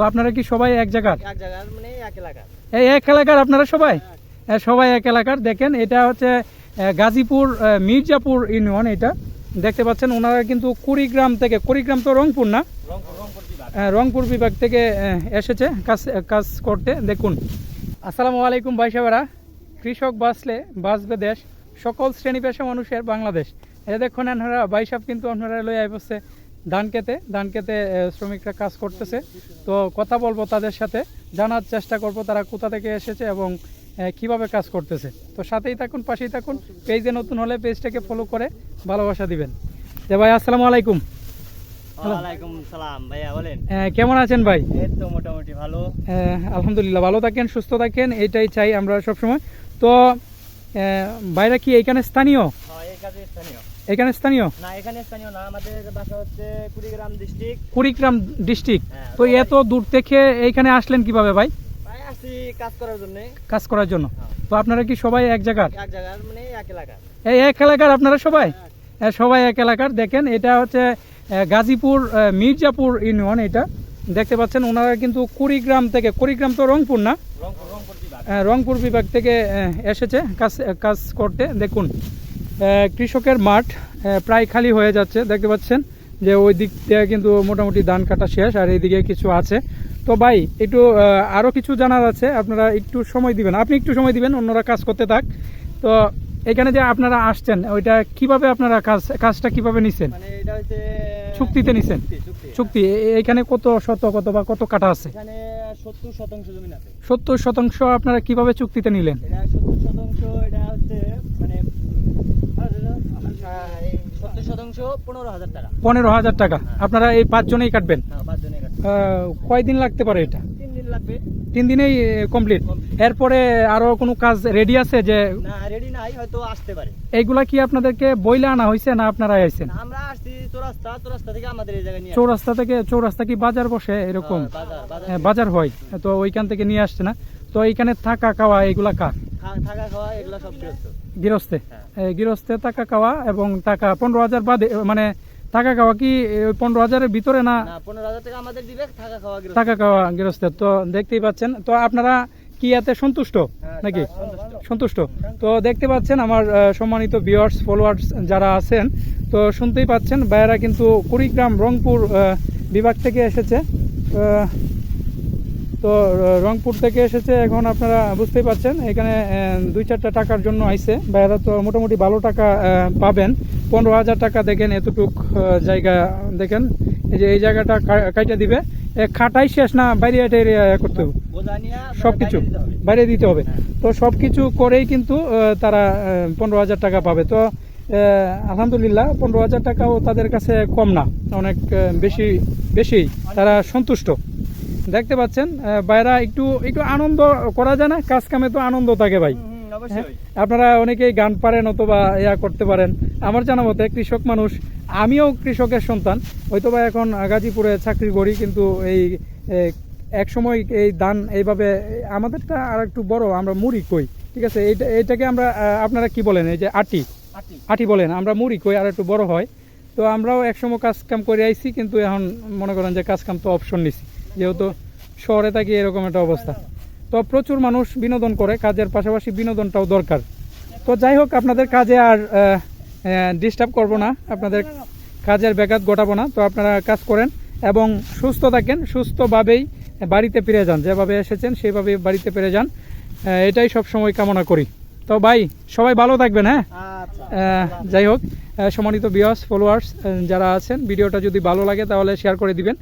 তো আপনারা কি সবাই এক জায়গার? এক জায়গার মানে এক এলাকার। এই এক এলাকার আপনারা সবাই? হ্যাঁ, সবাই এক এলাকার। দেখেন এটা হচ্ছে গাজীপুর মির্জাপুর ইউনিয়ন এটা। দেখতে পাচ্ছেন ওনারা কিন্তু কুড়িগ্রাম থেকে কুড়িগ্রাম তো রংপুর না? রংপুর রংপুর বিভাগ। থেকে এসেছে কাজ কাজ করতে। দেখুন। আসসালামু আলাইকুম ভাই সাহেবেরা। কৃষক বাঁচলে বাঁচবে দেশ। সকল শ্রেণি পেশা মানুষের বাংলাদেশ। এটা দেখুন আপনারা ভাই সাহেব কিন্তু আপনারা লই আইবছে ধান খেতে ধান খেতে শ্রমিকরা কাজ করতেছে। তো কথা বলব তাদের সাথে জানার চেষ্টা করব তারা কোথা থেকে এসেছে এবং কীভাবে কাজ করতেছে। তো সাথেই থাকুন পাশেই থাকুন পেজে নতুন হলে পেজটাকে ফলো করে ভালোবাসা দিবেন। যে ভাই আসসালামু আলাইকুম। কেমন আছেন ভাই? মোটামুটি ভালো। আলহামদুলিল্লাহ ভালো থাকেন সুস্থ থাকেন এটাই চাই আমরা সবসময়। তো ভাইরা কি এখানে স্থানীয়? হ্যাঁ, স্থানীয়। এখানে স্থানীয়? না এখানে স্থানীয় না আমাদের বাসা হচ্ছে কুড়িগ্রাম ডিস্ট্রিক্ট কুড়িগ্রাম ডিস্ট্রিক্ট হ্যাঁ, তো এত দূর থেকে এইখানে আসলেন কীভাবে ভাই? ভাই আসছি কাজ করার জন্য। কাজ করার জন্য। হ্যাঁ। তো আপনারা কি সবাই এক জায়গার? এক জায়গার মানে এক এলাকার। এই এক এলাকার আপনারা সবাই? হ্যাঁ, সবাই এক এলাকার। দেখেন এটা হচ্ছে গাজীপুর মির্জাপুর ইউনিয়ন এটা। দেখতে পাচ্ছেন ওনারা কিন্তু কুড়িগ্রাম থেকে কুড়িগ্রাম তো রংপুর না? রংপুর বিভাগ। থেকে এসেছে কাজ কাজ করতে। দেখুন কৃষকের মাঠ প্রায় খালি হয়ে যাচ্ছে। দেখতে পাচ্ছেন যে ওই দিক থেকে কিন্তু মোটামুটি ধান কাটা শেষ আর এইদিকে কিছু আছে। তো ভাই একটু আরও কিছু জানার আছে আপনারা একটু সময় দিবেন। আপনি একটু সময় দিবেন অন্যরা কাজ করতে থাক। তো এখানে যে আপনারা আসছেন ওইটা কীভাবে আপনারা কাজ কাজটা কীভাবে নিছেন? মানে এটা চুক্তিতে নিছেন? চুক্তি, এখানে কত শত কত বা কত কাটা আছে? সত্তর শতাংশ আপনারা কীভাবে চুক্তিতে নিলেন? শতাংশ এটা হচ্ছে পনেরো হাজার টাকা। পনেরো হাজার টাকা। আপনারা এই পাঁচজনেই কাটবেন? হ্যাঁ কয়দিন লাগতে পারে এটা? তিন দিন লাগবে। তিন দিনেই কমপ্লিট? এরপরে আরও কোনো কাজ রেডি আছে যে না রেডি নাই হয়তো আসতে পারে। এইগুলা কি আপনাদেরকে বইলে আনা হয়েছে না আপনারা আইছেন? আমরা আসছি চৌরাস্তা চৌরাস্তা থেকে আমাদের এই জায়গায় নিয়ে চৌরাস্তা থেকে চৌরাস্তা কি বাজার বসে এরকম? হ্যাঁ, বাজার হ্যাঁ, হয়। তো ওইখান থেকে নিয়ে আসছে না। তো এইখানে থাকা খাওয়া এগুলা কার? থাকা খাওয়া এগুলো সব গৃহস্থ। গৃহস্থে। হ্যাঁ। গৃহস্থে টাকা খাওয়া এবং টাকা পনেরো হাজার বাদে মানে টাকা খাওয়া কি পনেরো হাজারের ভিতরে না পনেরো হাজার টাকা আমাদের দিবে থাকা খাওয়া টাকা খাওয়া তো দেখতেই পাচ্ছেন তো আপনারা কি এতে সন্তুষ্ট হ্যাঁ, নাকি? সন্তুষ্ট। সন্তুষ্ট। তো দেখতে পাচ্ছেন আমার সম্মানিত ভিউয়ার্স ফলোয়ার্স যারা আছেন তো শুনতেই পাচ্ছেন ভাইয়েরা কিন্তু কুড়িগ্রাম রংপুর বিভাগ থেকে এসেছে। তো রংপুর থেকে এসেছে, এখন আপনারা বুঝতেই পাচ্ছেন এখানে দুই চারটা টাকার জন্য আইছে। ভাইয়েরা তো মোটামুটি ভালো টাকা পাবেন। পনেরো হাজার টাকা দেখেন, এতটুক জায়গা দেখেন। এই যে, এই জায়গাটা কাইটা দিবে। খাটাই শেষ না, বাইরে এটা করতে হবে। বোঝা নিয়ে সবকিছু বাইরে দিতে হবে। তো সব কিছু করেই কিন্তু তারা পনেরো হাজার টাকা পাবে। তো আলহামদুলিল্লাহ, পনেরো হাজার টাকাও তাদের কাছে কম না। অনেক বেশি বেশি। তারা সন্তুষ্ট। দেখতে পাচ্ছেন বাইরা একটু একটু আনন্দ করা যায় না কাজ কামে তো আনন্দ থাকে ভাই। হ্যাঁ, আপনারা অনেকেই গান পারেন অথবা ইয়া করতে পারেন। আমার জানা মতে কৃষক মানুষ আমিও কৃষকের সন্তান হয়তো বা এখন গাজীপুরে চাকরি করি কিন্তু এই এক সময় এই দান এইভাবে আমাদেরটা আর একটু বড় আমরা মুড়ি কই ঠিক আছে? এইটা এইটাকে আমরা আপনারা কি বলেন এই যে আটি? আটি। আটি বলেন আমরা মুড়ি কই আর একটু বড় হয়। তো আমরাও একসময় কাজ কাম করে আইছি কিন্তু এখন মনে করেন যে কাজ কাম তো অপশন নিছি। যেহেতু শহরে থাকি এরকম একটা অবস্থা। তো প্রচুর মানুষ বিনোদন করে কাজের পাশাপাশি বিনোদনটাও দরকার। তো যাই হোক আপনাদের কাজে আর ডিস্টার্ব করব না। আপনাদের কাজের ব্যাঘাত ঘটাবো না। তো আপনারা কাজ করেন এবং সুস্থ থাকেন। সুস্থভাবেই বাড়িতে ফিরে যান। যেভাবে এসেছেন সেইভাবে বাড়িতে ফিরে যান। এটাই সব সময় কামনা করি। তো ভাই সবাই ভালো থাকবেন হ্যাঁ? আচ্ছা। যাই হোক সম্মানিত বিয়াস ফলোয়ার্স যারা আছেন ভিডিওটা যদি ভালো লাগে তাহলে শেয়ার করে দিবেন।